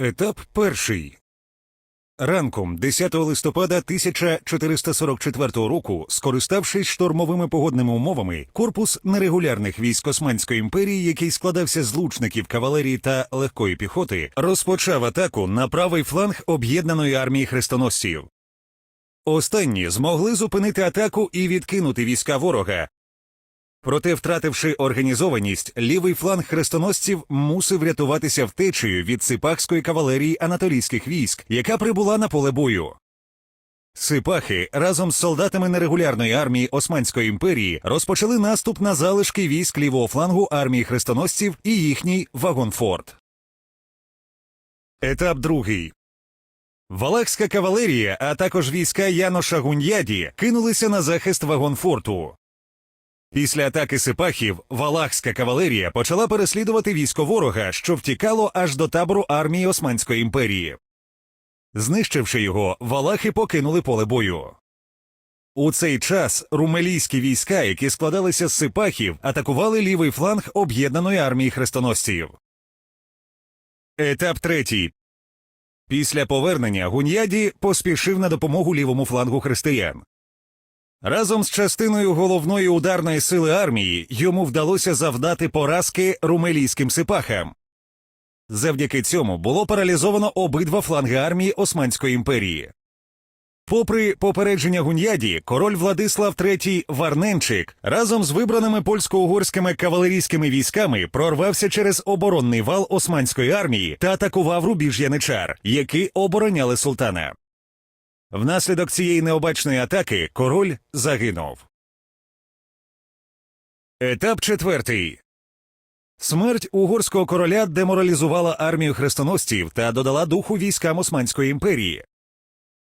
Етап перший. Ранком 10 листопада 1444 року, скориставшись штормовими погодними умовами, корпус нерегулярних військ Османської імперії, який складався з лучників кавалерії та легкої піхоти, розпочав атаку на правий фланг об'єднаної армії хрестоносців. Останні змогли зупинити атаку і відкинути війська ворога. Проте, втративши організованість, лівий фланг хрестоносців мусив рятуватися втечею від сипахської кавалерії анатолійських військ, яка прибула на поле бою. Сипахи разом з солдатами нерегулярної армії Османської імперії розпочали наступ на залишки військ лівого флангу армії хрестоносців і їхній вагонфорт. Етап другий. Валахська кавалерія, а також війська Яноша Гуньяді кинулися на захист вагонфорту. Після атаки сипахів валахська кавалерія почала переслідувати військо ворога, що втікало аж до табору армії Османської імперії. Знищивши його, валахи покинули поле бою. У цей час румелійські війська, які складалися з сипахів, атакували лівий фланг об'єднаної армії хрестоносців. Етап третій. Після повернення Гуньяді поспішив на допомогу лівому флангу християн. Разом з частиною головної ударної сили армії йому вдалося завдати поразки румелійським сипахам. Завдяки цьому було паралізовано обидва фланги армії Османської імперії. Попри попередження Гуньяді, король Владислав III Варненчик разом з вибраними польсько-угорськими кавалерійськими військами прорвався через оборонний вал Османської армії та атакував рубіж Яничар, які обороняли султана. Внаслідок цієї необачної атаки король загинув. Етап четвертий. Смерть угорського короля деморалізувала армію хрестоносців та додала духу військам Османської імперії.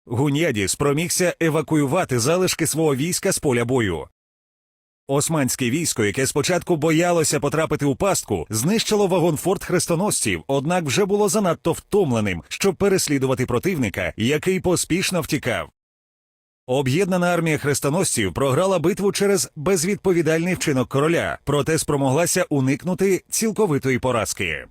Гуньядіс спромігся евакуювати залишки свого війська з поля бою. Османське військо, яке спочатку боялося потрапити у пастку, знищило вагонфорт хрестоносців, однак вже було занадто втомленим, щоб переслідувати противника, який поспішно втікав. Об'єднана армія хрестоносців програла битву через безвідповідальний вчинок короля, проте спромоглася уникнути цілковитої поразки.